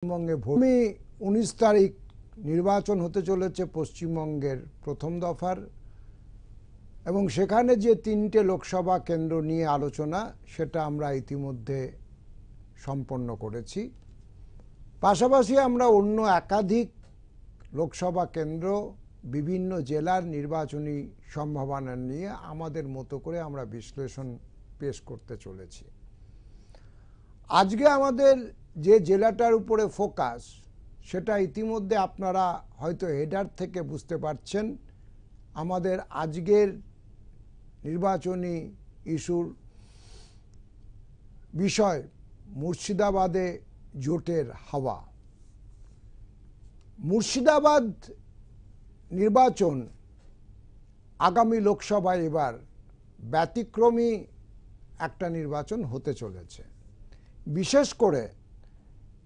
পশ্চিমবঙ্গে ভূমি উনিশ তারিখ নির্বাচন হতে চলেছে পশ্চিমবঙ্গের প্রথম দফার। এবং সেখানে যে তিনটে লোকসভা কেন্দ্র নিয়ে আলোচনা, সেটা আমরা ইতিমধ্যে সম্পন্ন করেছি। পাশাপাশি আমরা অন্য একাধিক লোকসভা কেন্দ্র, বিভিন্ন জেলার নির্বাচনী সম্ভাবনা নিয়ে আমাদের মতো করে আমরা বিশ্লেষণ পেশ করতে চলেছি। আজকে আমাদের যে জেলাটার উপরে ফোকাস, সেটা ইতিমধ্যে আপনারা হয়তো হেডার থেকে বুঝতে পারছেন। আমাদের আজকের নির্বাচনী ইস্যুর বিষয় মুর্শিদাবাদে জোটের হাওয়া। মুর্শিদাবাদ নির্বাচন আগামী লোকসভায় এবার ব্যতিক্রমী একটা নির্বাচন হতে চলেছে। বিশেষ করে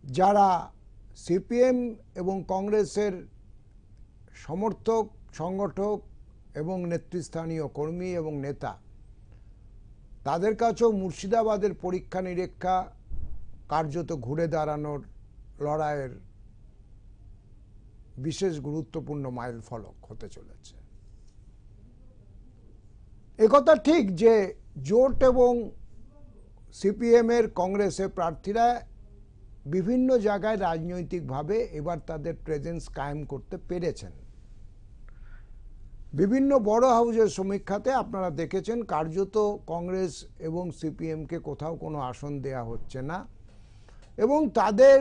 যারা সিপিএম এবং কংগ্রেসের সমর্থক, সংগঠক এবং নেতৃস্থানীয় কর্মী এবং নেতা, তাদের কাছেও মুর্শিদাবাদের পরীক্ষা নিরীক্ষা কার্যত ঘুরে দাঁড়ানোর লড়াইয়ের বিশেষ গুরুত্বপূর্ণ মাইল ফলক হতে চলেছে। একথা ঠিক যে জোট এবং সিপিএমের কংগ্রেসের প্রার্থীরা বিভিন্ন জায়গায় রাজনৈতিকভাবে এবার তাদের প্রেজেন্স কায়েম করতে পেরেছেন। বিভিন্ন বড় হাউজের সমীক্ষাতে আপনারা দেখেছেন কার্যত কংগ্রেস এবং সিপিএমকে কোথাও কোনো আসন দেয়া হচ্ছে না এবং তাদের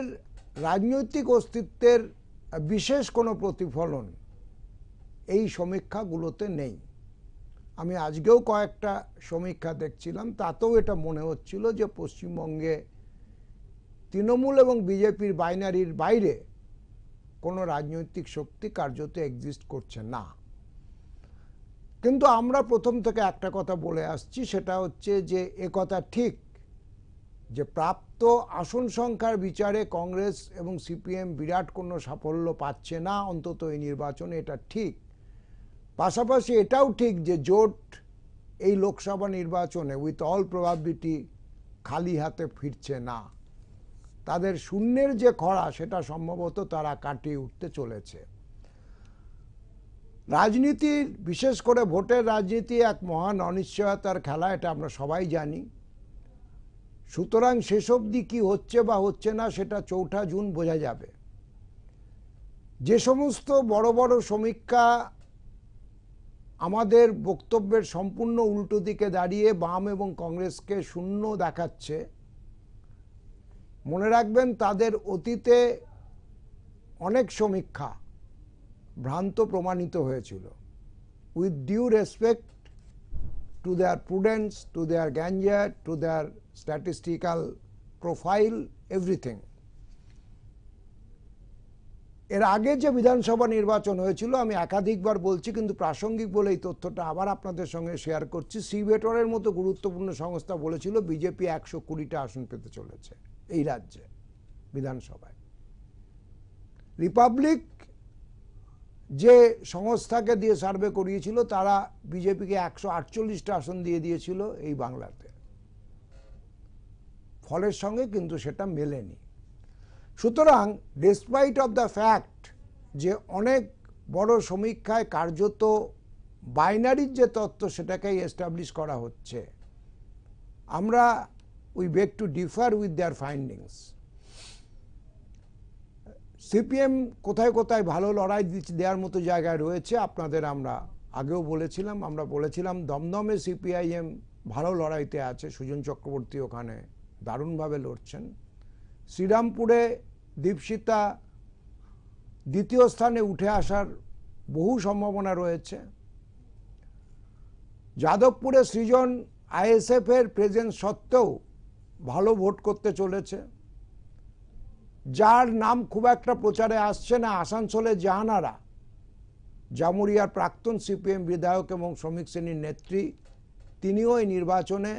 রাজনৈতিক অস্তিত্বের বিশেষ কোনো প্রতিফলন এই সমীক্ষাগুলোতে নেই। আমি আজকেও কয়েকটা সমীক্ষা দেখছিলাম, তাতেও এটা মনে হচ্ছিল যে পশ্চিমবঙ্গে তৃণমূল এবং বিজেপির বাইনারির বাইরে কোনো রাজনৈতিক শক্তি কার্যত এক্সিস্ট করছে না। কিন্তু আমরা প্রথম থেকে একটা কথা বলে আসছি, সেটা হচ্ছে যে কথা ঠিক যে প্রাপ্ত আসন সংখ্যার বিচারে কংগ্রেস এবং সিপিএম বিরাট কোনো সাফল্য পাচ্ছে না অন্তত এই নির্বাচনে, এটা ঠিক। পাশাপাশি এটাও ঠিক যে জোট এই লোকসভা নির্বাচনে উইথ অল প্রবাবিলিটি খালি হাতে ফিরছে না। তাদের শূন্যের যে খরা, সেটা সম্ভবত তারা কাটিয়ে উঠতে চলেছে। রাজনীতির, বিশেষ করে ভোটের রাজনীতি এক মহান অনিশ্চয়তার খেলা, এটা আমরা সবাই জানি। সুতরাং শেষ অবধি কী হচ্ছে বা হচ্ছে না, সেটা চৌঠা জুন বোঝা যাবে। যে সমস্ত বড় বড় সমীক্ষা আমাদের বক্তব্যের সম্পূর্ণ উল্টো দিকে দাঁড়িয়ে বাম এবং কংগ্রেসকে শূন্য দেখাচ্ছে মনে রাখবেন তাদের অতীতে অনেক সমীক্ষা ভ্রান্ত প্রমাণিত হয়েছিল। With due respect to their prudence to their grandeur to their statistical profile everything এর আগে যে বিধানসভা নির্বাচন হয়েছিল, আমি একাধিকবার বলছি, কিন্তু প্রাসঙ্গিক বলে এই তথ্যটা আবার আপনাদের সঙ্গে শেয়ার করছি। সিভেটরের মতো গুরুত্বপূর্ণ সংস্থা বলেছিল, বিজেপি একশো কুড়িটা আসন পেতে চলেছে। এই রাজ্যে, বিধানসভায়। রিপাবলিক যে সংস্থাকে দিয়ে সার্ভে করিয়েছিল, তারা বিজেপিকে একশো আটচল্লিশটা আসন দিয়ে দিয়েছিল এই বাংলাতে। ফলের সঙ্গে কিন্তু সেটা মেলেনি। সুতরাং ডিসপাইট অফ দ্য ফ্যাক্ট যে অনেক বড় সমীক্ষায় কার্যত বাইনারির যে তত্ত্ব সেটাকেই এস্টাবলিশ করা হচ্ছে, আমরা we beg to differ with their findings CPM কোথায় কোথায় ভালো লড়াই দিচ্ছে দেওয়ার মতো জায়গায় রয়েছে, আপনাদের আমরা আগেও বলেছিলাম, আমরা বলেছিলাম দমদমে সিপিআইএম ভালো লড়াইতে আছে, সুজন চক্রবর্তী ওখানে দারুণভাবে লড়ছেন। শ্রীরামপুরে দীপশিতা দ্বিতীয় স্থানে উঠে আসার বহু সম্ভাবনা রয়েছে। যাদবপুরে সৃজন আইএসএফের প্রেজেন্স সত্ত্বেও ভালো ভোট করতে চলেছে। যার নাম খুব একটা প্রচারে আসছে না আসানসোলের জাহানারা। জামুরিয়ার প্রাক্তন সিপিএম বিধায়ক এবং শ্রমিক শ্রেণির নেত্রী, তিনিও এই নির্বাচনে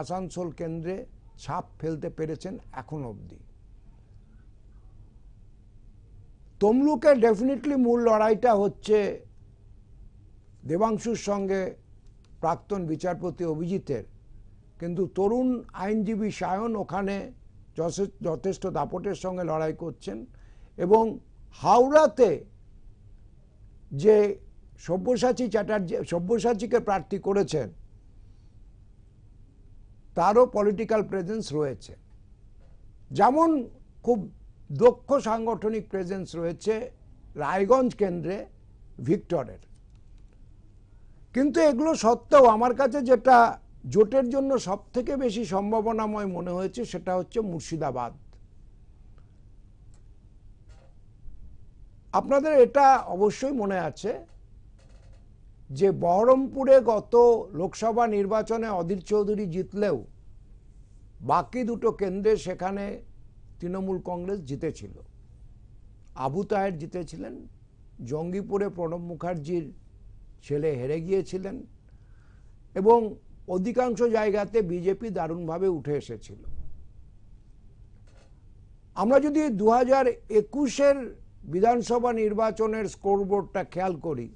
আসানসোল কেন্দ্রে ছাপ ফেলতে পেরেছেন এখন অবধি। তমলুকের ডেফিনেটলি মূল লড়াইটা হচ্ছে দেবাংশুর সঙ্গে প্রাক্তন বিচারপতি অভিজিতের। কিন্তু তরুণ আইনজীবী সায়ন ওখানে যথেষ্ট দাপটের সঙ্গে লড়াই করছেন এবং হাওড়াতে যে সব্যসাচী চ্যাটার্জি সব্যসাচীকে প্রার্থী করেছেন, তারও পলিটিক্যাল প্রেজেন্স রয়েছে। যেমন খুব দক্ষ সাংগঠনিক প্রেজেন্স রয়েছে রায়গঞ্জ কেন্দ্রে ভিক্টরের। কিন্তু এগুলো সত্ত্বেও আমার কাছে যেটা জোটের জন্য সব থেকে বেশি সম্ভাবনাময় মনে হয়েছে সেটা হচ্ছে মুর্শিদাবাদ। আপনাদের এটা অবশ্যই মনে আছে যে বহরমপুরে গত লোকসভা নির্বাচনে অধীর চৌধুরী জিতলেও বাকি দুটো কেন্দ্রে সেখানে তৃণমূল কংগ্রেস জিতেছিল। আবু তাহের জিতেছিলেন, জঙ্গিপুরে প্রণব মুখার্জির ছেলে হেরে গিয়েছিলেন এবং অধিকাংশ জায়গাতে বিজেপি দারুণভাবে উঠে এসেছিল। আমরা যদি দু হাজার একুশের বিধানসভা নির্বাচনের স্কোরবোর্ডটা খেয়াল করি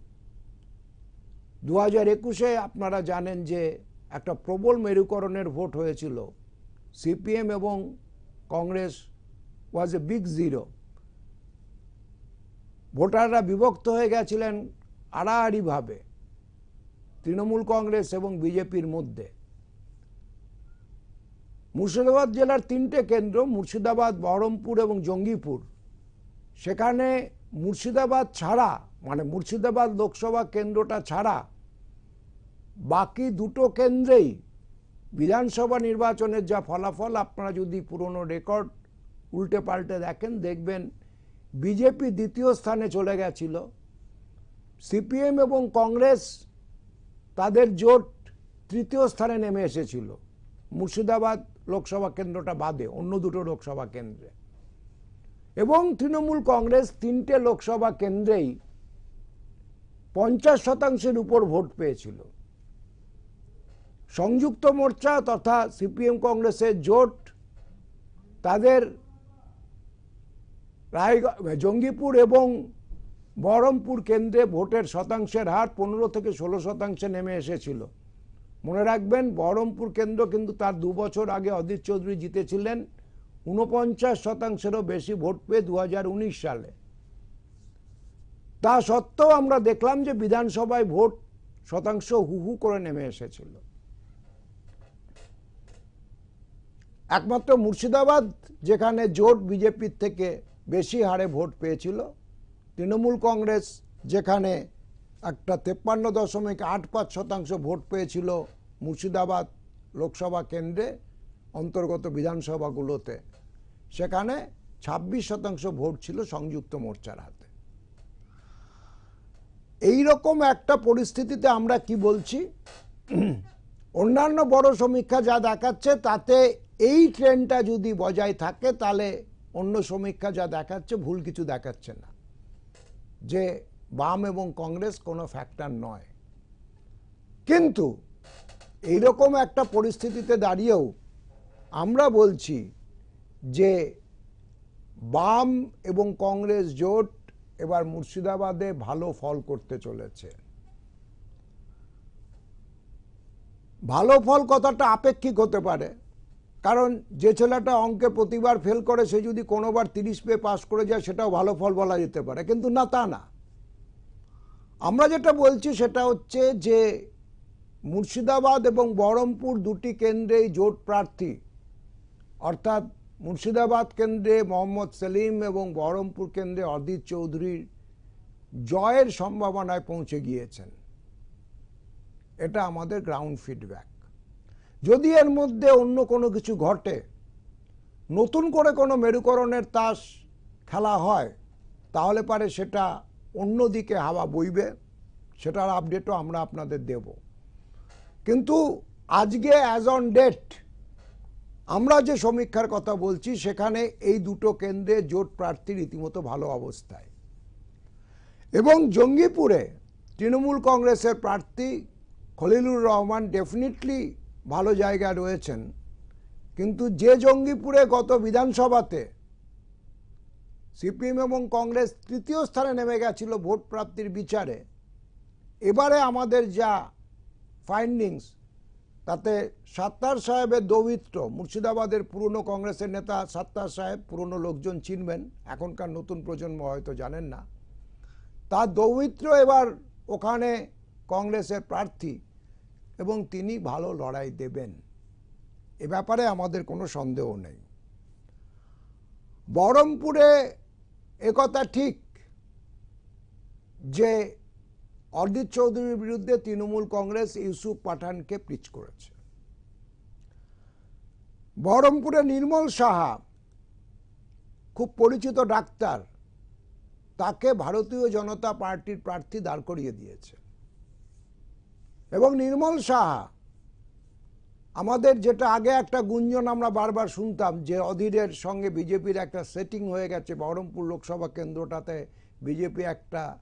দু হাজার একুশে আপনারা জানেন যে একটা প্রবল মেরুকরণের ভোট হয়েছিল। সিপিএম এবং Congress was a big zero ভোটাররা বিভক্ত হয়ে গেছিলেন আড়াআড়িভাবে। তৃণমূল কংগ্রেস এবং বিজেপির মধ্যে। মুর্শিদাবাদ জেলার তিনটে কেন্দ্র, মুর্শিদাবাদ, বহরমপুর এবং জঙ্গিপুর। সেখানে মুর্শিদাবাদ ছাড়া মানে মুর্শিদাবাদ লোকসভা কেন্দ্রটা ছাড়া বাকি দুটো কেন্দ্রেই বিধানসভা নির্বাচনের যা ফলাফল আপনারা যদি পুরনো রেকর্ড উল্টে পাল্টে দেখেন, দেখবেন বিজেপি দ্বিতীয় স্থানে চলে গেছিল। সিপিএম এবং কংগ্রেস তাদের জোট তৃতীয় স্থানে নেমে এসেছিল। মুর্শিদাবাদ লোকসভা কেন্দ্রটা বাদে অন্য দুটো লোকসভা কেন্দ্রে। এবং তৃণমূল কংগ্রেস তিনটে লোকসভা কেন্দ্রেই পঞ্চাশ শতাংশের উপর ভোট পেয়েছিল। সংযুক্ত মোর্চা তথা সিপিএম কংগ্রেসের জোট তাদের রায়গঞ্জ জঙ্গিপুর এবং বহরমপুর কেন্দ্রে ভোটের শতাংশের হার পনেরো থেকে ষোলো শতাংশে নেমে এসেছিল। মনে রাখবেন, বহরমপুর কেন্দ্র কিন্তু তার দু বছর আগে অধীর চৌধুরী জিতেছিলেন উনপঞ্চাশ শতাংশেরও বেশি ভোট পেয়ে দু হাজার উনিশ সালে। তা সত্ত্বেও আমরা দেখলাম যে বিধানসভায় ভোট শতাংশ হু হু করে নেমে এসেছিল। একমাত্র মুর্শিদাবাদ, যেখানে জোট বিজেপির থেকে বেশি হারে ভোট পেয়েছিল তৃণমূল কংগ্রেস যেখানে একটা তেপ্পান্ন দশমিক আট পাঁচ শতাংশ ভোট পেয়েছিল মুর্শিদাবাদ লোকসভা কেন্দ্রে অন্তর্গত বিধানসভাগুলোতে, সেখানে ছাব্বিশ শতাংশ ভোট ছিল সংযুক্ত মোর্চার হাতে। এই রকম একটা পরিস্থিতিতে আমরা কি বলছি? অন্যান্য বড় সমীক্ষা যা দেখাচ্ছে, তাতে এই ট্রেনটা যদি বজায় থাকে, তাহলে অন্য সমীক্ষা যা দেখাচ্ছে, ভুল কিছু দেখাচ্ছে না। যে বাম এবং কংগ্রেস কোনো ফ্যাক্টর নয়। কিন্তু এইরকম একটা পরিস্থিতিতে দাঁড়িয়েও আমরা বলছি যে বাম এবং কংগ্রেস জোট এবার মুর্শিদাবাদে ভালো ফল করতে চলেছে। ভালো ফল কথাটা আপেক্ষিক হতে পারে। কারণ যে ছেলেটা অঙ্কে প্রতিবার ফেল করে, সে যদি কোনোবার তিরিশ পেয়ে পাশ করে যায়, সেটাও ভালো ফল বলা যেতে পারে। কিন্তু না, তা না। আমরা যেটা বলছি, সেটা হচ্ছে যে মুর্শিদাবাদ এবং বহরমপুর দুটি কেন্দ্রেই জোট প্রার্থী। অর্থাৎ মুর্শিদাবাদ কেন্দ্রে মোহাম্মদ সেলিম এবং বহরমপুর কেন্দ্রে অদিত চৌধুরীর জয়ের সম্ভাবনায় পৌঁছে গিয়েছেন। এটা আমাদের গ্রাউন্ড ফিডব্যাক যদি এর মধ্যে অন্য কোনো কিছু ঘটে, নতুন করে কোনো মেরুকরণের তাস খেলা হয়, তাহলে পারে সেটা অন্যদিকে হাওয়া বইবে, সেটার আপডেটও আমরা আপনাদের দেব। কিন্তু আজকে অ্যাজ অন ডেট আমরা যে সমীক্ষার কথা বলছি, সেখানে এই দুটো কেন্দ্রে জোট প্রার্থী রীতিমতো ভালো অবস্থায়। এবং জঙ্গিপুরে তৃণমূল কংগ্রেসের প্রার্থী খলিলুর রহমান ডেফিনেটলি ভালো জায়গায় রয়েছেন, কিন্তু যে জঙ্গিপুরে গত বিধানসভাতে সিপিএম এবং কংগ্রেস তৃতীয় স্থানে নেমে গেছিল ভোট প্রাপ্তির বিচারে, এবারে আমাদের যা ফাইন্ডিংস তাতে সাত্তার সাহেবের দৌহিত্র, মুর্শিদাবাদের পুরনো কংগ্রেসের নেতা সাত্তার সাহেব, পুরনো লোকজন চিনবেন, এখনকার নতুন প্রজন্ম হয়তো জানেন না। তার দৌহিত্র এবার ওখানে কংগ্রেসের প্রার্থী এবং তিনি ভালো লড়াই দেবেন। এ ব্যাপারে আমাদের কোনো সন্দেহ নেই। বহরমপুরে একথা ঠিক যে অরিজিৎ চৌধুরীর বিরুদ্ধে তৃণমূল কংগ্রেস ইউসুফ পাঠানকে পিচ করেছে। বহরমপুরে নির্মল সাহা, খুব পরিচিত ডাক্তার, তাকে ভারতীয় জনতা পার্টির প্রার্থী দাঁড় করিয়ে দিয়েছে। এবং নির্মল সাহা। আমাদের যেটা আগে একটা গুঞ্জন আমরা বারবার শুনতাম যে অধীরের সঙ্গে বিজেপির একটা সেটিং হয়ে গেছে, বহরমপুর লোকসভা কেন্দ্রটাতে বিজেপি একটা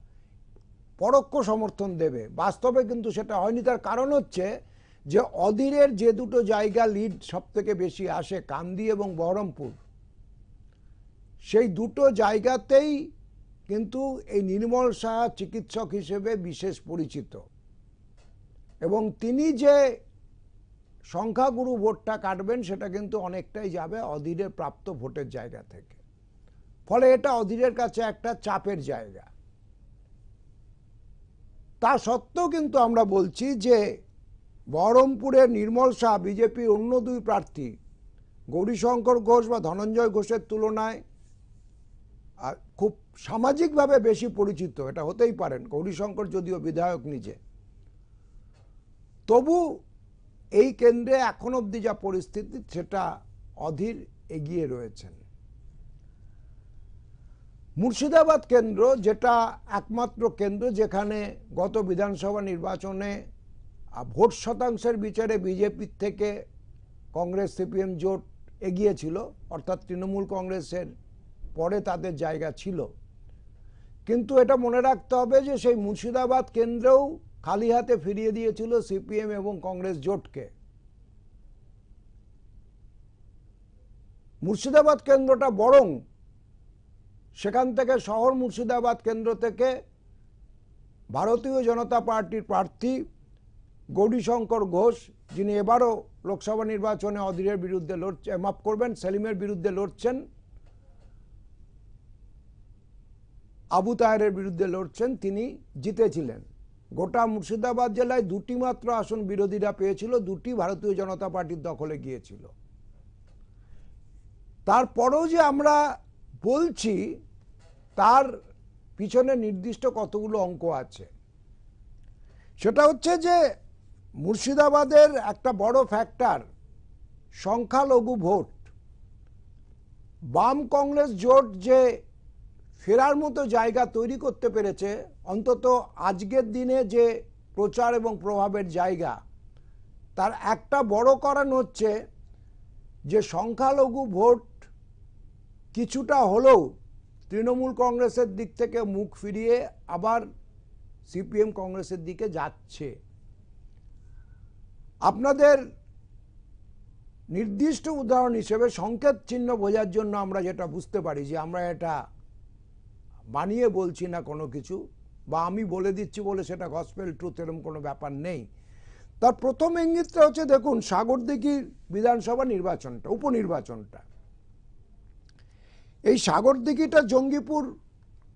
পরোক্ষ সমর্থন দেবে। বাস্তবে কিন্তু সেটা হয়নি। তার কারণ হচ্ছে যে অধীরের যে দুটো জায়গা লিড সব থেকে বেশি আসে কান্দি এবং বহরমপুর। সেই দুটো জায়গাতেই কিন্তু এই নির্মল সাহা চিকিৎসক হিসেবে বিশেষ পরিচিত। এবং তিনি যে সংখ্যাগুরু ভোটটা কাটবেন, সেটা কিন্তু অনেকটাই যাবে অধীরের প্রাপ্ত ভোটের জায়গা থেকে। ফলে এটা অধীরের কাছে একটা চাপের জায়গা। তা সত্ত্বেও কিন্তু আমরা বলছি যে, বহরমপুরের নির্মল শাহ, বিজেপির অন্য দুই প্রার্থী, গৌরীশঙ্কর ঘোষ বা ধনঞ্জয় ঘোষের তুলনায় খুব সামাজিকভাবে বেশি পরিচিত, এটা হতেই পারেন, গৌরীশঙ্কর যদিও বিধায়ক নিজে। তবু এই কেন্দ্রে এখন অবধি যা পরিস্থিতি, সেটা অধীর এগিয়ে রয়েছেন। মুর্শিদাবাদ কেন্দ্র যেটা একমাত্র কেন্দ্র যেখানে গত বিধানসভা নির্বাচনে ভোট শতাংশের বিচারে বিজেপির থেকে কংগ্রেস সিপিএম জোট এগিয়েছিল, অর্থাৎ তৃণমূল কংগ্রেসের পরে তাদের জায়গা ছিল। কিন্তু এটা মনে রাখতে হবে যে সেই মুর্শিদাবাদ কেন্দ্রেও খালি হাতে ফিরিয়ে দিয়েছিল সিপিএম এবং কংগ্রেস জোটকে। মুর্শিদাবাদ কেন্দ্রটা বরং সেখান থেকে শহর মুর্শিদাবাদ কেন্দ্র থেকে ভারতীয় জনতা পার্টির প্রার্থী গৌরীশঙ্কর ঘোষ, যিনি এবারও লোকসভা নির্বাচনে অধীরের বিরুদ্ধে লড়ছে, মাফ করবেন, সেলিমের বিরুদ্ধে লড়ছেন, আবু তাহেরের বিরুদ্ধে লড়ছেন, তিনি জিতেছিলেন। গোটা মুর্শিদাবাদ জেলায় দুটি মাত্র আসন বিরোধীরা পেয়েছিল, দুটি ভারতীয় জনতা পার্টির দখলে গিয়েছিল। তারপরেও যে আমরা বলছি, তার পিছনে নির্দিষ্ট কতগুলো অঙ্ক আছে। সেটা হচ্ছে যে, মুর্শিদাবাদের একটা বড় ফ্যাক্টর সংখ্যালঘু ভোট। বাম কংগ্রেস জোট যে ফেরার মতো জায়গা তৈরি করতে পেরেছে। অন্তত আজকের দিনে যে প্রচার এবং প্রভাবের জায়গা, তার একটা বড় কারণ হচ্ছে যে সংখ্যালঘু ভোট কিছুটা হলেও তৃণমূল কংগ্রেসের দিক থেকে মুখ ফিরিয়ে আবার সিপিএম কংগ্রেসের দিকে যাচ্ছে। আপনাদের নির্দিষ্ট উদাহরণ হিসেবে সংকেত চিহ্ন বোঝার জন্য আমরা যেটা বুঝতে পারি যে আমরা এটা বানিয়ে বলছি না কোনো কিছু, বা আমি বলে দিচ্ছি বলে সেটা গসপেল ট্রুথ এরকম কোনো ব্যাপার নেই। তার প্রথম ইঙ্গিতটা হচ্ছে, দেখুন সাগরদিঘির বিধানসভা নির্বাচনটা, উপনির্বাচনটা। এই সাগরদিঘিটা জঙ্গিপুর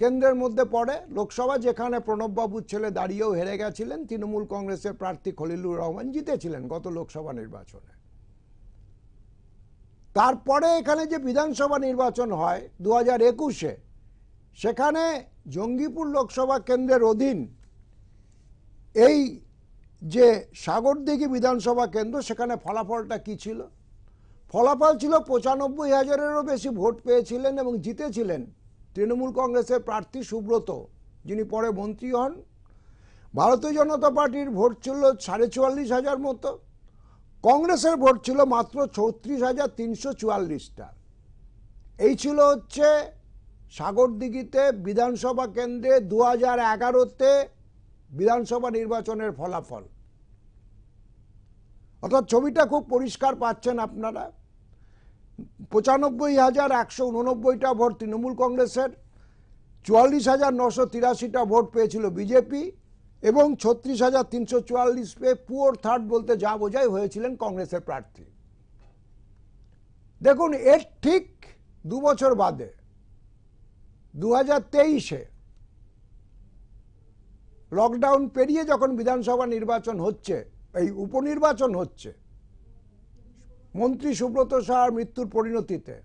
কেন্দ্রের মধ্যে পড়ে। লোকসভা যেখানে প্রণববাবুর ছেলে দাঁড়িয়েও হেরে গেছিলেন, তৃণমূল কংগ্রেসের প্রার্থী খলিলুর রহমান জিতেছিলেন গত লোকসভা নির্বাচনে। তারপরে এখানে যে বিধানসভা নির্বাচন হয়, দু হাজার একুশে সেখানে জঙ্গিপুর লোকসভা কেন্দ্রের অধীন এই যে সাগরদিঘি বিধানসভা কেন্দ্র, সেখানে ফলাফলটা কি ছিল? ফলাফল ছিল পঁচানব্বই হাজারেরও বেশি ভোট পেয়েছিলেন এবং জিতেছিলেন তৃণমূল কংগ্রেসের প্রার্থী সুব্রত, যিনি পরে মন্ত্রী হন। ভারতীয় জনতা পার্টির ভোট ছিল সাড়ে চুয়াল্লিশ হাজার মতো, কংগ্রেসের ভোট ছিল মাত্র চৌত্রিশ হাজার তিনশো চুয়াল্লিশটা। এই ছিল হচ্ছে সাগরদিঘিতে বিধানসভা কেন্দ্রে দু হাজার এগারোতে বিধানসভা নির্বাচনের ফলাফল। অর্থাৎ ছবিটা খুব পরিষ্কার পাচ্ছেন আপনারা। পঁচানব্বই হাজার একশো উননব্বইটা ভোট তৃণমূল কংগ্রেসের, চুয়াল্লিশ হাজার নশো তিরাশিটা ভোট পেয়েছিল বিজেপি এবং ছত্রিশ হাজার তিনশো চুয়াল্লিশ পেয়ে পুয়ার থার্ড বলতে যা বোঝাই হয়েছিলেন কংগ্রেসের প্রার্থী। দেখুন, এর ঠিক দু বছর বাদে দু হাজার তেইশে লকডাউন পেরিয়ে যখন বিধানসভা নির্বাচন হচ্ছে, এই উপনির্বাচন হচ্ছে, মন্ত্রী সুব্রত সাহার মৃত্যুর পরিণতিতে,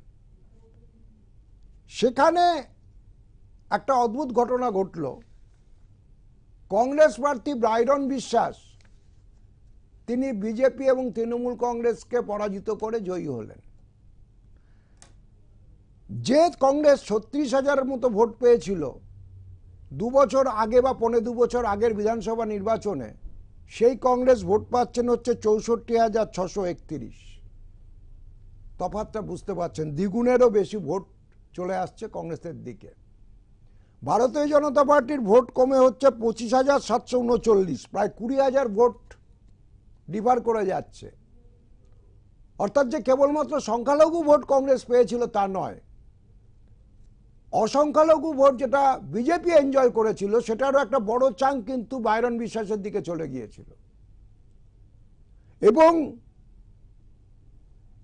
সেখানে একটা অদ্ভুত ঘটনা ঘটল। কংগ্রেস প্রার্থী ব্রাইরন বিশ্বাস, তিনি বিজেপি এবং তৃণমূল কংগ্রেসকে পরাজিত করে জয়ী হলেন। যে কংগ্রেস ছত্রিশ হাজারের মতো ভোট পেয়েছিল। দু বছর আগে বা পনেরো দু বছর আগের বিধানসভা নির্বাচনে সেই কংগ্রেস ভোট পাচ্ছেন হচ্ছে চৌষট্টি হাজার ছশো একত্রিশ। তফাতটা বুঝতে পারছেন, দ্বিগুণেরও বেশি ভোট চলে আসছে কংগ্রেসের দিকে। ভারতীয় জনতা পার্টির ভোট কমে হচ্ছে পঁচিশ হাজার সাতশো উনচল্লিশ, প্রায় কুড়ি হাজার ভোট ডিফার করে যাচ্ছে। অর্থাৎ যে কেবলমাত্র সংখ্যালঘু ভোট কংগ্রেস পেয়েছিল তা নয় অসংখ্যালঘু ভোট যেটা বিজেপি এনজয় করেছিল, সেটারও একটা বড় চাং কিন্তু বাইরন বিশ্বাসের দিকে চলে গিয়েছিল। এবং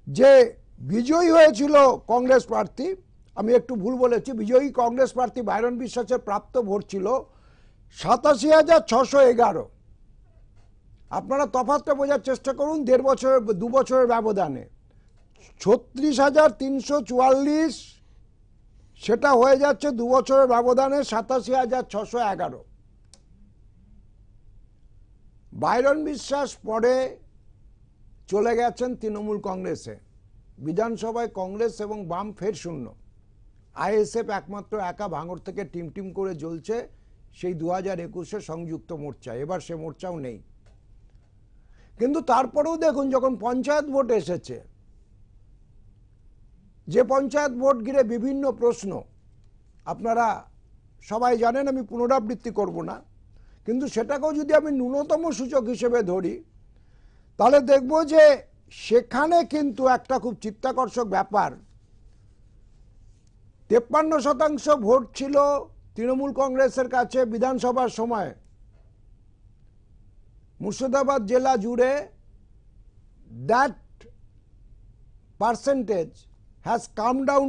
যে বিজয়ী হয়েছিল কংগ্রেস প্রার্থী, আমি একটু ভুল বলেছি, বিজয়ী কংগ্রেস প্রার্থী বাইরন বিশ্বাসের প্রাপ্ত ভোট ছিল সাতাশি হাজার ছশো এগারো। আপনারা তফাতটা বোঝার চেষ্টা করুন, দেড় বছরের, দু বছরের ব্যবধানে। ছত্রিশ হাজার তিনশো চুয়াল্লিশ সেটা হয়ে যাচ্ছে দু বছরের ব্যবধানে সাতাশি হাজার ছশো এগারো। বাইরন বিশ্বাস পরে চলে গেছেন তৃণমূল কংগ্রেসে। বিধানসভায় কংগ্রেস এবং বাম ফের শূন্য। আইএসএফ একমাত্র একা ভাঙর থেকে টিম টিম করে জ্বলছে সেই দু হাজার একুশে সংযুক্ত মোর্চা। এবার সে মোর্চাও নেই। কিন্তু তারপরেও দেখুন, যখন পঞ্চায়েত ভোট এসেছে যে পঞ্চায়েত ভোট ঘিরে বিভিন্ন প্রশ্ন, আপনারা সবাই জানেন আমি পুনরাবৃত্তি করব না, কিন্তু সেটাকেও যদি আমি ন্যূনতম সূচক হিসেবে ধরি, তাহলে দেখব যে সেখানে কিন্তু একটা খুব চিত্তাকর্ষক ব্যাপার। তেপ্পান্ন শতাংশ ভোট ছিল তৃণমূল কংগ্রেসের কাছে বিধানসভার সময়। মুর্শিদাবাদ জেলা জুড়ে দ্যাট পার্সেন্টেজ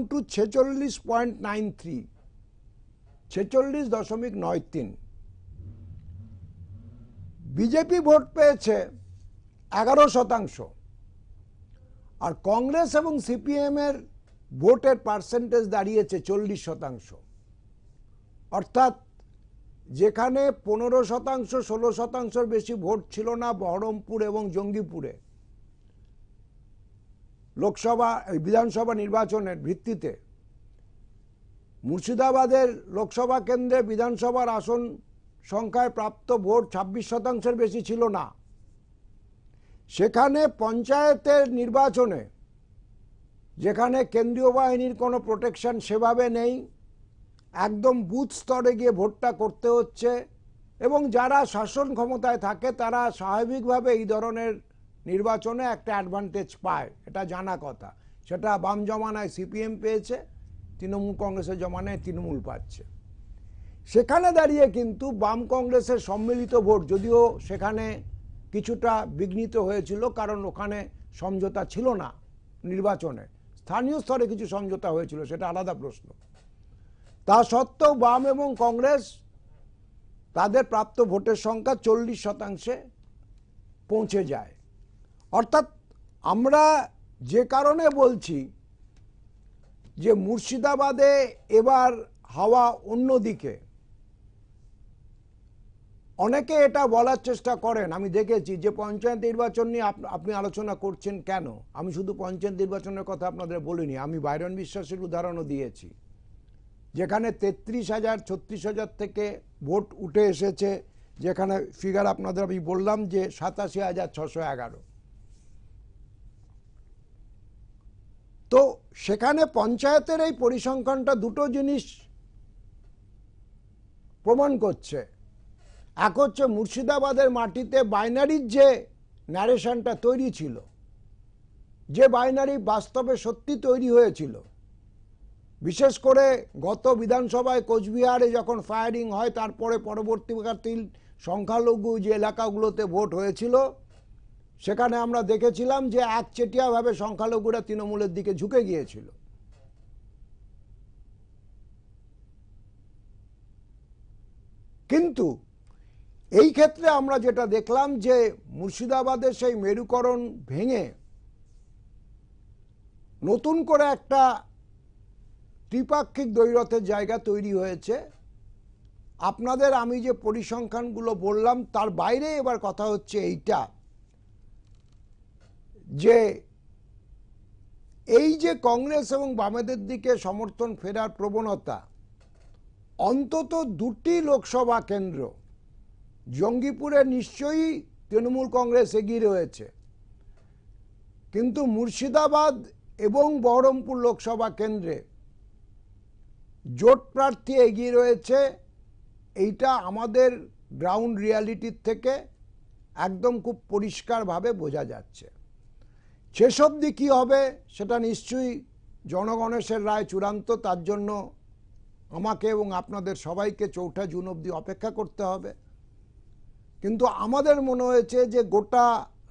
টু ছেচল্লিশ পয়েন্ট নাইন থ্রি ছেচল্লিশ দশমিক নয় তিন। বিজেপি ভোট পেয়েছে এগারো শতাংশ। আর কংগ্রেস এবং সিপিএমের ভোটের পার্সেন্টেজ দাঁড়িয়েছে চল্লিশ শতাংশ। অর্থাৎ যেখানে পনেরো শতাংশ, ষোলো শতাংশের বেশি ভোট ছিল না বহরমপুর এবং জঙ্গিপুরে। লোকসভা বিধানসভা নির্বাচনের ভিত্তিতে মুর্শিদাবাদের লোকসভা কেন্দ্রে বিধানসভার আসন সংখ্যায় প্রাপ্ত ভোট ছাব্বিশ শতাংশের বেশি ছিল না। সেখানে পঞ্চায়েতের নির্বাচনে, যেখানে কেন্দ্রীয় বাহিনীর কোনো প্রোটেকশন সেভাবে নেই, একদম বুথ স্তরে গিয়ে ভোটটা করতে হচ্ছে এবং যারা শাসন ক্ষমতায় থাকে তারা স্বাভাবিকভাবে এই ধরনের নির্বাচনে একটা অ্যাডভান্টেজ পায়, এটা জানা কথা। সেটা বাম জমানায় সিপিএম পেয়েছে, তৃণমূল কংগ্রেসের জমানায় তৃণমূল পাচ্ছে। সেখানে দাঁড়িয়ে কিন্তু বাম কংগ্রেসের সম্মিলিত ভোট যদিও সেখানে কিছুটা বিঘ্নিত হয়েছিল, কারণ ওখানে সমঝোতা ছিল না নির্বাচনে। স্থানীয় স্তরে কিছু সমঝোতা হয়েছিল, সেটা আলাদা প্রশ্ন। তা সত্ত্বেও বাম এবং কংগ্রেস তাদের প্রাপ্ত ভোটের সংখ্যা চল্লিশ শতাংশে পৌঁছে যায়। অর্থাৎ আমরা যে কারণে বলছি যে মুর্শিদাবাদে এবার হাওয়া অন্যদিকে অনেকে এটা বলার চেষ্টা করেন। আমি দেখেছি যে পঞ্চায়েত নির্বাচন নিয়ে আপ- আপনি আলোচনা করছেন কেন? আমি শুধু পঞ্চায়েত নির্বাচনের কথা আপনাদের বলিনি, আমি বাইরন বিশ্বাসের উদাহরণও দিয়েছি। যেখানে তেত্রিশ হাজার, ছত্রিশ হাজার থেকে ভোট উঠে এসেছে, যেখানে ফিগার আপনাদের আমি বললাম যে সাতাশি হাজার ছশো এগারো। তো সেখানে পঞ্চায়েতের এই পরিসংখ্যানটা দুটো জিনিস প্রমাণ করছে। এক হচ্ছে মুর্শিদাবাদের মাটিতে বাইনারির যে ন্যারেশনটা তৈরি ছিল, যে বাইনারি বাস্তবে সত্যি তৈরি হয়েছিল, বিশেষ করে গত বিধানসভায় কোচবিহারে যখন ফায়ারিং হয়, তারপরে পরবর্তীকালে সংখ্যালঘু যে এলাকাগুলোতে ভোট হয়েছিল সেখানে আমরা দেখেছিলাম যে একচেটিয়াভাবে সংখ্যালঘুরা তৃণমূলের দিকে ঝুঁকে গিয়েছিল। কিন্তু এই ক্ষেত্রে আমরা যেটা দেখলাম যে মুর্শিদাবাদের সেই মেরুকরণ ভেঙে নতুন করে একটা ত্রিপাক্ষিক দ্বৈরথের জায়গা তৈরি হয়েছে। আপনাদের আমি যে পরিসংখ্যানগুলো বললাম, তার বাইরে এবার কথা হচ্ছে এইটা। যে এই যে কংগ্রেস এবং বামেদের দিকে সমর্থন ফেরার প্রবণতা, অন্তত দুটি লোকসভা কেন্দ্র, জঙ্গিপুরে নিশ্চয়ই তৃণমূল কংগ্রেস এগিয়ে রয়েছে, কিন্তু মুর্শিদাবাদ এবং বহরমপুর লোকসভা কেন্দ্রে জোট প্রার্থী এগিয়ে রয়েছে, এইটা আমাদের গ্রাউন্ড রিয়ালিটির থেকে একদম খুব পরিষ্কারভাবে বোঝা যাচ্ছে। শেষ অবধি কী হবে, সেটা নিশ্চয়ই জনগণেশের রায় চূড়ান্ত, তার জন্য আমাকে এবং আপনাদের সবাইকে চৌঠা জুন অবধি অপেক্ষা করতে হবে। কিন্তু আমাদের মনে হয়েছে যে গোটা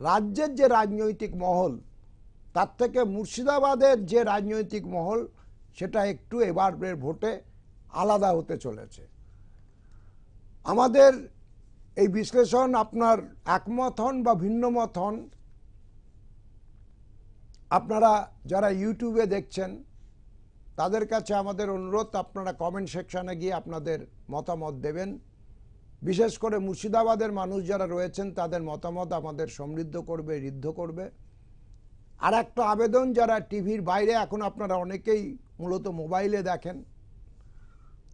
রাজ্যের যে রাজনৈতিক মহল, তার থেকে মুর্শিদাবাদের যে রাজনৈতিক মহল, সেটা একটু এবারের ভোটে আলাদা হতে চলেছে। আমাদের এই বিশ্লেষণ আপনার একমত হন বা ভিন্নমত হন আপনারা যারা ইউটিউবে দেখছেন, তাদের কাছে আমাদের অনুরোধ, আপনারা কমেন্ট সেকশানে গিয়ে আপনাদের মতামত দেবেন। বিশেষ করে মুর্শিদাবাদের মানুষ যারা রয়েছেন, তাদের মতামত আমাদের সমৃদ্ধ করবে, ঋদ্ধ করবে। আর একটা আবেদন, যারা টিভির বাইরে, এখন আপনারা অনেকেই মূলত মোবাইলে দেখেন।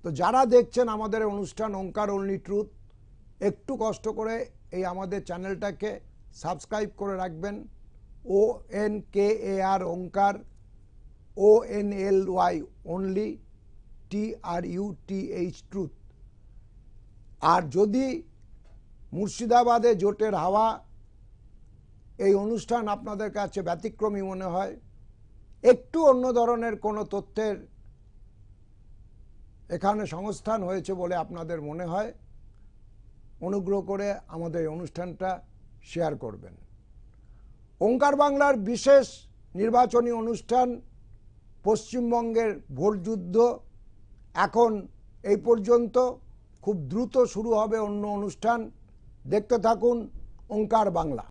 তো যারা দেখছেন আমাদের অনুষ্ঠান ওঙ্কার অনলি ট্রুথ একটু কষ্ট করে এই আমাদের চ্যানেলটাকে সাবস্ক্রাইব করে রাখবেন। O N K A R Onkar O N L Y only T R U T H truth আর যদি মুর্শিদাবাদে জোটের হাওয়া, এই অনুষ্ঠান আপনাদের কাছে ব্যতিক্রমী মনে হয়, একটু অন্য ধরনের কোনো তথ্যের এখানে সংস্থান হয়েছে বলে আপনাদের মনে হয়, অনুগ্রহ করে আমাদের অনুষ্ঠানটা শেয়ার করবেন। ওঙ্কার বাংলার বিশেষ নির্বাচনী অনুষ্ঠান, পশ্চিমবঙ্গের ভোটযুদ্ধ এখন এই পর্যন্ত খুব দ্রুত শুরু হবে অন্য অনুষ্ঠান। দেখতে থাকুন ওঙ্কার বাংলা।